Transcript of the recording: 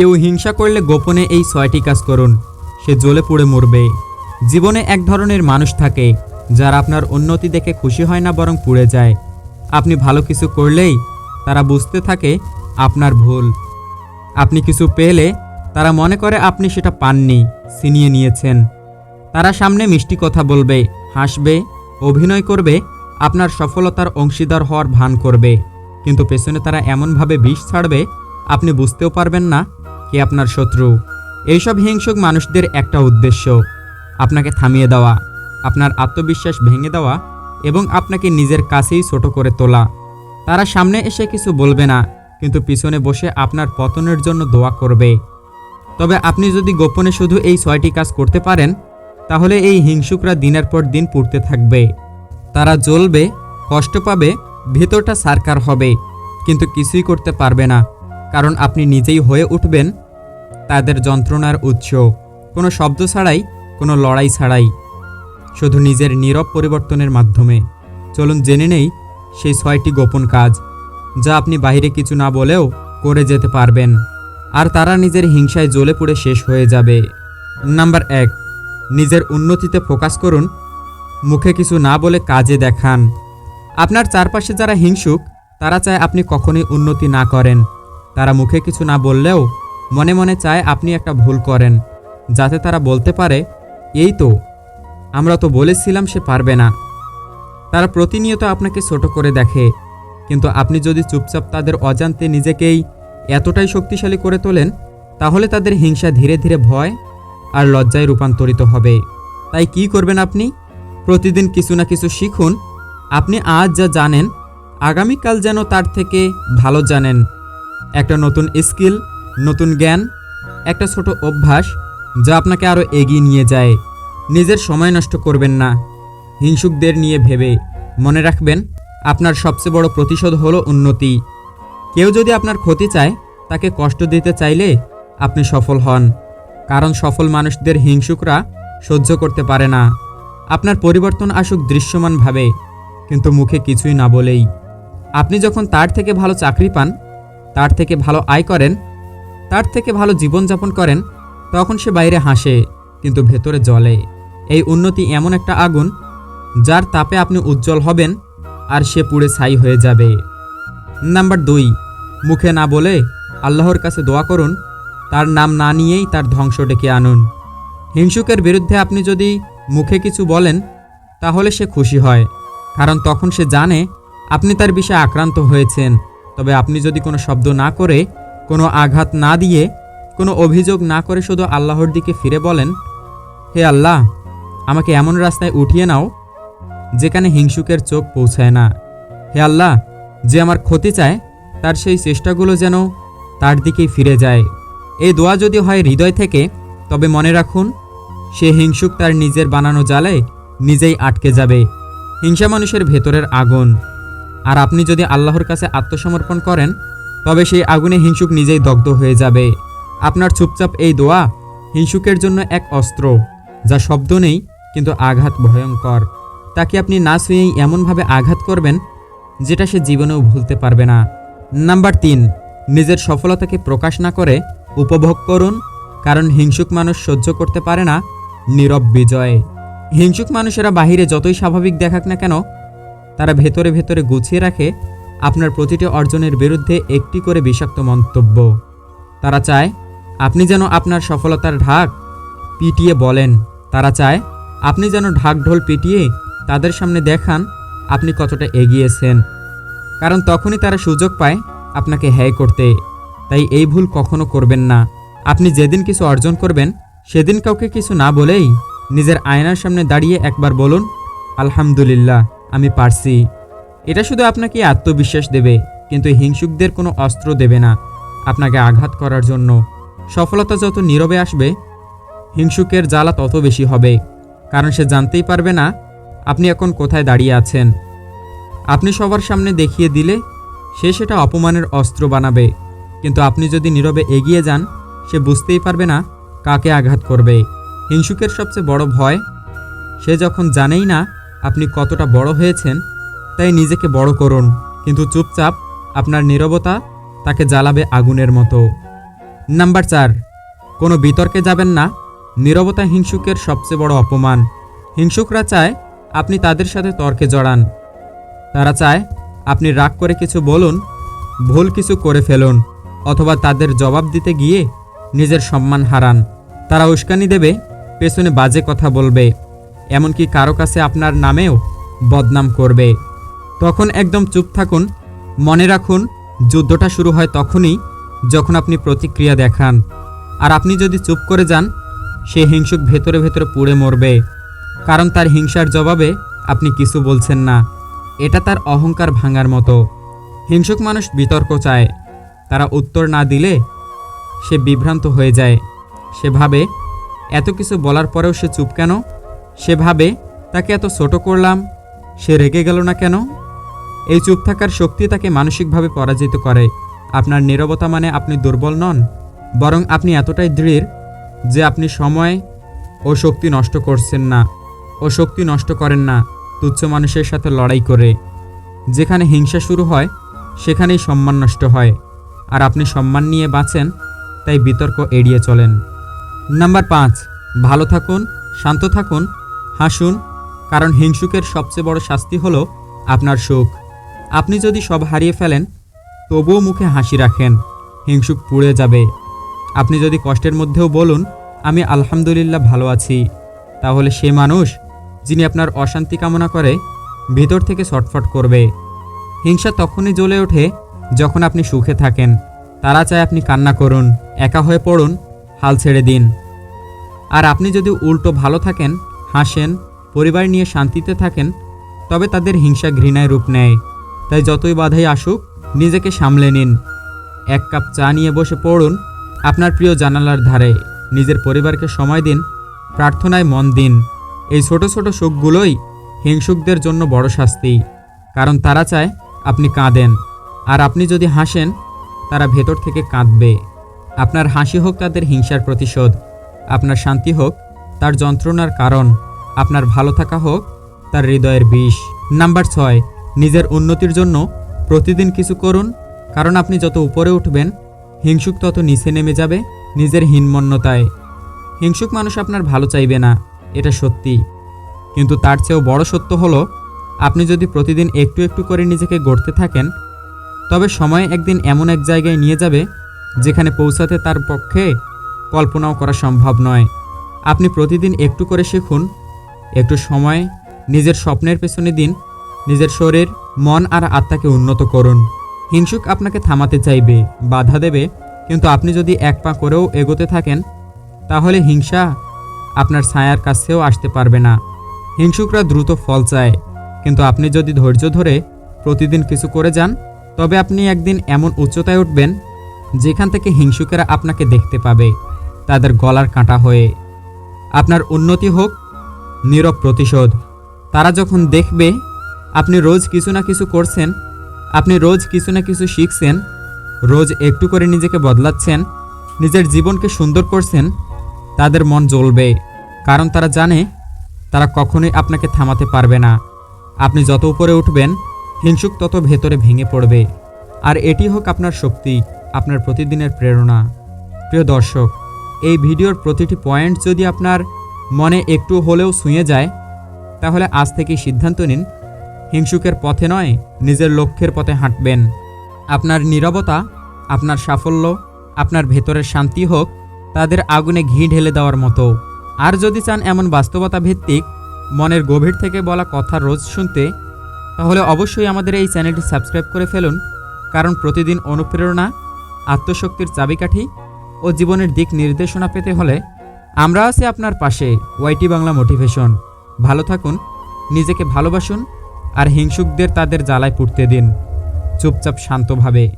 কেউ হিংসা করলে গোপনে এই ছয়টি কাজ করুন। সে জ্বলে পুড়ে মরবে। জীবনে এক ধরনের মানুষ থাকে, যারা আপনার উন্নতি দেখে খুশি হয় না বরং পুড়ে যায়। আপনি ভালো কিছু করলেই তারা বুঝতে থাকে আপনার ভুল। আপনি কিছু পেলে তারা মনে করে আপনি সেটা পাননি, ছিনিয়ে নিয়েছেন। তারা সামনে মিষ্টি কথা বলবে, হাসবে, অভিনয় করবে, আপনার সফলতার অংশীদার হওয়ার ভান করবে। কিন্তু পেছনে তারা এমনভাবে বিষ ছাড়বে, আপনি বুঝতেও পারবেন না কে আপনার শত্রু, এইসব হিংসুক মানুষদের একটা উদ্দেশ্য, আপনাকে থামিয়ে দেওয়া, আপনার আত্মবিশ্বাস ভেঙে দেওয়া এবং আপনাকে নিজের কাছেই ছোট করে তোলা। তারা সামনে এসে কিছু বলবে না, কিন্তু পিছনে বসে আপনার পতনের জন্য দোয়া করবে। তবে আপনি যদি গোপনে শুধু এই ছয়টি কাজ করতে পারেন, তাহলে এই হিংসুকরা দিনের পর দিন পুড়তে থাকবে। তারা জ্বলবে, কষ্ট পাবে, ভেতরটা সারকার হবে, কিন্তু কিছুই করতে পারবে না। কারণ আপনি নিজেই হয়ে উঠবেন তাদের যন্ত্রণার উৎস। কোনো শব্দ ছাড়াই, কোনো লড়াই ছাড়াই। শুধু নিজের নীরব পরিবর্তনের মাধ্যমে। চলুন জেনে নেই সেই ছয়টি গোপন কাজ, যা আপনি বাইরে কিছু না বলেও করে যেতে পারবেন। আর তারা নিজের হিংসায় জ্বলে পুড়ে শেষ হয়ে যাবে। নাম্বার এক, নিজের উন্নতিতে ফোকাস করুন। মুখে কিছু না বলে কাজে দেখান। আপনার চারপাশে যারা হিংসুক, তারা চায় আপনি কখনোই উন্নতি না করেন। তারা মুখে কিছু না বললেও মনে মনে চায় আপনি একটা ভুল করেন, যাতে তারা বলতে পারে, এই তো, আমরা তো বলেছিলাম সে পারবে না। তারা প্রতিনিয়ত আপনাকে ছোট করে দেখে, কিন্তু আপনি যদি চুপচাপ তাদের অজান্তে নিজেকেই এতটাই শক্তিশালী করে তোলেন, তাহলে তাদের হিংসা ধীরে ধীরে ভয় আর লজ্জায় রূপান্তরিত হবে। তাই কি করবেন আপনি? প্রতিদিন কিছু না কিছু শিখুন। আপনি আজ যা জানেন, আগামীকাল যেন তার থেকে ভালো জানেন। একটা নতুন স্কিল, নতুন জ্ঞান, একটা ছোট অভ্যাস যা আপনাকে আরও এগিয়ে নিয়ে যায়। নিজের সময় নষ্ট করবেন না। হিংসুকদের নিয়ে ভেবে মনে রাখবেন, আপনার সবচেয়ে বড় প্রতিশোধ হলো উন্নতি। কেউ যদি আপনার ক্ষতি চায়, তাকে কষ্ট দিতে চাইলে আপনি সফল হন। কারণ সফল মানুষদের হিংসুকরা সহ্য করতে পারে না। আপনার পরিবর্তন আসুক দৃশ্যমানভাবে কিন্তু মুখে কিছুই না বলেই। আপনি যখন তার থেকে ভালো চাকরি পান তার থেকে ভালো আয় করেন, তার থেকে ভালো জীবনযাপন করেন, তখন সে বাইরে হাসে, কিন্তু ভেতরে জ্বলে। এই উন্নতি এমন একটা আগুন, যার তাপে আপনি উজ্জ্বল হবেন আর সে পুড়ে ছাই হয়ে যাবে। নাম্বার দুই, মুখে না বলে আল্লাহর কাছে দোয়া করুন, তার নাম না নিয়েই তার ধ্বংস ডেকে আনুন। হিংসুকের বিরুদ্ধে আপনি যদি মুখে কিছু বলেন, তাহলে সে খুশি হয়, কারণ তখন সে জানে আপনি তার বিষয়ে আক্রান্ত হয়েছেন। তবে আপনি যদি কোনো শব্দ না করে, কোনো আঘাত না দিয়ে, কোনো অভিযোগ না করে শুধু আল্লাহর দিকে ফিরে বলেন, হে আল্লাহ, আমাকে এমন রাস্তায় উঠিয়ে নাও, যেখানে হিংসুকের চোখ পৌঁছায় না। হে আল্লাহ, যে আমার ক্ষতি চায়, তার সেই চেষ্টাগুলো যেন তার দিকেই ফিরে যায়। এই দোয়া যদি হয় হৃদয় থেকে, তবে মনে রাখুন, সে হিংসুক তার নিজের বানানো জালে নিজেই আটকে যাবে। হিংসা মানুষের ভেতরের আগুন। আর আপনি যদি আল্লাহর কাছে আত্মসমর্পণ করেন, তবে সেই আগুনে হিংসুক নিজেই দগ্ধ হয়ে যাবে। আপনার চুপচাপ এই দোয়া হিংসুকের জন্য এক অস্ত্র, যা শব্দ নেই, কিন্তু আঘাত ভয়ঙ্কর। তাকে আপনি না শুয়েই এমনভাবে আঘাত করবেন, যেটা সে জীবনেও ভুলতে পারবে না। নাম্বার তিন, নিজের সফলতাকে প্রকাশ না করে উপভোগ করুন, কারণ হিংসুক মানুষ সহ্য করতে পারে না, নীরব বিজয়। হিংসুক মানুষেরা বাহিরে যতই স্বাভাবিক দেখাক না কেন তারা ভেতরে ভেতরে গুছিয়ে রাখে আপনার প্রতিটি অর্জনের বিরুদ্ধে একটি করে বিষাক্ত মন্তব্য। তারা চায়, আপনি যেন আপনার সফলতার ঢাক পিটিয়ে বলেন। তারা চায়, আপনি যেন ঢাক ঢোল পিটিয়ে তাদের সামনে দেখান আপনি কতটা এগিয়েছেন। কারণ তখনই তারা সুযোগ পায় আপনাকে হ্যায় করতে। তাই এই ভুল কখনো করবেন না। আপনি যেদিন কিছু অর্জন করবেন, সেদিন কাউকে কিছু না বলেই নিজের আয়নার সামনে দাঁড়িয়ে একবার বলুন, আলহামদুলিল্লাহ। আমি পারছি। এটা শুধু আপনাকে আত্মবিশ্বাস দেবে, কিন্তু হিংসুকদের কোনো অস্ত্র দেবে না। আপনাকে আঘাত করার জন্য। সফলতা যত নীরবে আসবে, হিংসুকের জ্বালা তত বেশি হবে। কারণ সে জানতেই পারবে না, আপনি এখন কোথায় দাঁড়িয়ে আছেন। আপনি সবার সামনে দেখিয়ে দিলে, সে সেটা অপমানের অস্ত্র বানাবে। কিন্তু আপনি যদি নীরবে এগিয়ে যান, সে বুঝতেই পারবে না কাকে আঘাত করবে। হিংসুকের সবচেয়ে বড় ভয়, সে যখন জানেই না আপনি কতটা বড় হয়েছেন, তাই নিজেকে বড় করুন। কিন্তু চুপচাপ আপনার নীরবতা তাকে জ্বালাবে আগুনের মতো। নাম্বার চার, কোনো বিতর্কে যাবেন না। নীরবতা হিংসুকের সবচেয়ে বড় অপমান। হিংসুকরা চায় আপনি তাদের সাথে তর্কে জড়ান। তারা চায় আপনি রাগ করে কিছু বলুন, ভুল কিছু করে ফেলুন, অথবা তাদের জবাব দিতে গিয়ে নিজের সম্মান হারান। তারা উস্কানি দেবে, পেছনে বাজে কথা বলবে। এমনকি কারও কাছে আপনার নামেও বদনাম করবে। তখন একদম চুপ থাকুন, মনে রাখুন, যুদ্ধটা শুরু হয় তখনই যখন আপনি প্রতিক্রিয়া দেখান। আর আপনি যদি চুপ করে যান সে হিংসুক ভেতরে ভেতরে পুড়ে মরবে। কারণ তার হিংসার জবাবে আপনি কিছু বলছেন না। এটা তার অহংকার ভাঙার মতো। হিংসুক মানুষ বিতর্ক চায়। তারা উত্তর না দিলে সে বিভ্রান্ত হয়ে যায়। সে ভাবে, এত কিছু বলার পরেও সে চুপ কেন? সে ভাবে তাকে এত ছোট করলাম, সে রেগে গেল না কেন? এই চুপ থাকার শক্তি তাকে মানসিকভাবে পরাজিত করে। আপনার নীরবতা মানে আপনি দুর্বল নন, বরং আপনি এতটাই দৃঢ় যে আপনি সময় ও শক্তি নষ্ট করছেন না ও শক্তি নষ্ট করেন না তুচ্ছ মানুষের সাথে লড়াই করে। যেখানে হিংসা শুরু হয়, সেখানেই সম্মান নষ্ট হয়। আর আপনি সম্মান নিয়ে বাঁচেন, তাই বিতর্ক এড়িয়ে চলেন। নাম্বার পাঁচ, ভালো থাকুন, শান্ত থাকুন হাসুন, কারণ হিংসুকের সবচেয়ে বড় শাস্তি হলো আপনার সুখ আপনি যদি সব হারিয়ে ফেলেন, তবুও মুখে হাসি রাখেন, হিংসুক পুড়ে যাবে। আপনি যদি কষ্টের মধ্যেও বলুন, আমি আলহামদুলিল্লাহ ভালো আছি, তাহলে সে মানুষ, যিনি আপনার অশান্তি কামনা করে, ভিতর থেকে ছটফট করবে। হিংসা তখনই জ্বলে ওঠে যখন আপনি সুখে থাকেন। তারা চায় আপনি কান্না করুন, একা হয়ে পড়ুন, হাল ছেড়ে দিন। আর আপনি যদি উল্টো ভালো থাকেন হাসেন, পরিবার নিয়ে শান্তিতে থাকেন, তবে তাদের হিংসা ঘৃণায় রূপ নেয়। তাই যতই বাধাই আসুক, নিজেকে সামলে নিন। এক কাপ চা নিয়ে বসে পড়ুন, আপনার প্রিয় জানালার ধারে। নিজের পরিবারকে সময় দিন, প্রার্থনায় মন দিন। এই ছোট ছোট সুখগুলোই হিংসুকদের জন্য বড় শাস্তি। কারণ তারা চায় আপনি কাঁদেন। আর আপনি যদি হাসেন, তারা ভেতর থেকে কাঁদবে। আপনার হাসি হোক তাদের হিংসার প্রতিশোধ। আপনার শান্তি হোক তার যন্ত্রণার কারণ আপনার ভালো থাকা হোক, তার হৃদয়ের বিষ। নাম্বার ছয়, নিজের উন্নতির জন্য প্রতিদিন কিছু করুন, কারণ আপনি যত উপরে উঠবেন, হিংসুক তত নিচে নেমে যাবে নিজের হীনমন্যতায়। হিংসুক মানুষ আপনার ভালো চাইবে না, এটা সত্যি। কিন্তু তার চেয়েও বড় সত্য হলো, আপনি যদি প্রতিদিন একটু একটু করে নিজেকে গড়তে থাকেন, তবে সময় একদিন এমন এক জায়গায় নিয়ে যাবে, যেখানে পৌঁছাতে তার পক্ষে কল্পনাও করা সম্ভব নয়। আপনি প্রতিদিন একটু করে শিখুন। একটু সময়, নিজের স্বপ্নের পেছনে দিন। নিজের শরীর, মন আর আত্মাকে উন্নত করুন। হিংসুক আপনাকে থামাতে চাইবে, বাধা দেবে। কিন্তু আপনি যদি এক পা করেও এগোতে থাকেন, তাহলে হিংসা আপনার ছায়ার কাছেও আসতে পারবে না। হিংসুকরা দ্রুত ফল চায়। কিন্তু আপনি যদি ধৈর্য ধরে প্রতিদিন কিছু করে যান, তবে আপনি একদিন এমন উচ্চতায় উঠবেন, যেখান থেকে হিংসুকেরা আপনাকে দেখতে পাবে। তাদের গলার কাঁটা হয়ে আপনার উন্নতি হোক, নীরব প্রতিশোধ। তারা যখন দেখবে আপনি রোজ কিছু না কিছু করছেন, আপনি রোজ কিছু না কিছু শিখছেন, রোজ একটু করে নিজেকে বদলাচ্ছেন, নিজের জীবনকে সুন্দর করছেন, তাদের মন জ্বলবে। কারণ তারা জানে তারা কখনোই আপনাকে থামাতে পারবে না। আপনি যত উপরে উঠবেন, হিংসুক তত ভেতরে ভেঙে পড়বে। আর এটি হোক আপনার শক্তি, আপনার প্রতিদিনের প্রেরণা। প্রিয় দর্শক এই ভিডিওর প্রতিটি পয়েন্ট যদি আপনার মনে একটু হলেও ছুঁয়ে যায়, তাহলে আজ থেকেই সিদ্ধান্ত নিন, হিংসুকের পথে নয়, নিজের লক্ষ্যের পথে হাঁটবেন। আপনার নীরবতা, আপনার সাফল্য, আপনার ভেতরের শান্তি হোক, তাদের আগুনে ঘি ঢেলে দেওয়ার মতো। আর যদি চান এমন বাস্তবতা ভিত্তিক মনের গভীর থেকে বলা কথা রোজ শুনতে, তাহলে অবশ্যই আমাদের এই চ্যানেলটি সাবস্ক্রাইব করে ফেলুন, কারণ প্রতিদিন অনুপ্রেরণা, আত্মশক্তির চাবিকাঠি ও জীবনের দিক নির্দেশনা পেতে হলে আমরা আছি আপনার পাশে, ওয়াইটি বাংলা মোটিভেশন। ভালো থাকুন, নিজেকে ভালোবাসুন আর হিংসুকদের তাদের জ্বালায় পুড়তে দিন। চুপচাপ শান্তভাবে।